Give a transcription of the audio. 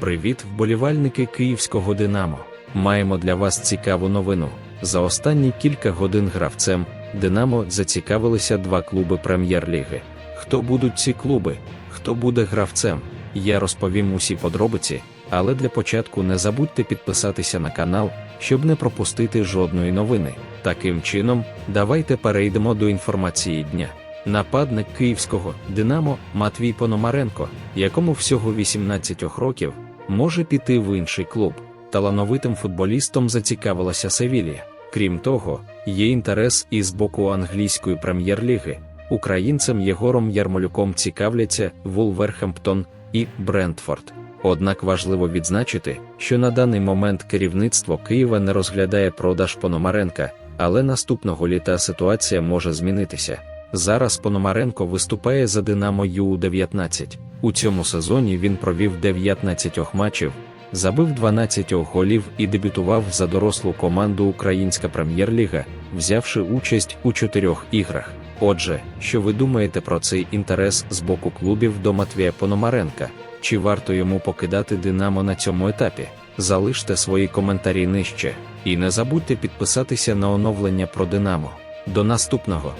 Привіт, вболівальники київського Динамо. Маємо для вас цікаву новину. За останні кілька годин гравцем Динамо зацікавилися два клуби прем'єр-ліги. Хто будуть ці клуби? Хто буде гравцем? Я розповім усі подробиці, але для початку не забудьте підписатися на канал, щоб не пропустити жодної новини. Таким чином, давайте перейдемо до інформації дня. Нападник київського Динамо Матвій Пономаренко, якому всього 18 років, може піти в інший клуб. Талановитим футболістом зацікавилася Севілія. Крім того, є інтерес і з боку англійської прем'єр-ліги. Українцем Єгором Ярмолюком цікавляться Вулверхемптон і Брентфорд. Однак важливо відзначити, що на даний момент керівництво Києва не розглядає продаж Пономаренка, але наступного літа ситуація може змінитися. Зараз Пономаренко виступає за Динамо Ю-19. У цьому сезоні він провів 19 матчів, забив 12 голів і дебютував за дорослу команду Українська прем'єр-ліга, взявши участь у чотирьох іграх. Отже, що ви думаєте про цей інтерес з боку клубів до Матвія Пономаренка? Чи варто йому покидати Динамо на цьому етапі? Залиште свої коментарі нижче. І не забудьте підписатися на оновлення про Динамо. До наступного!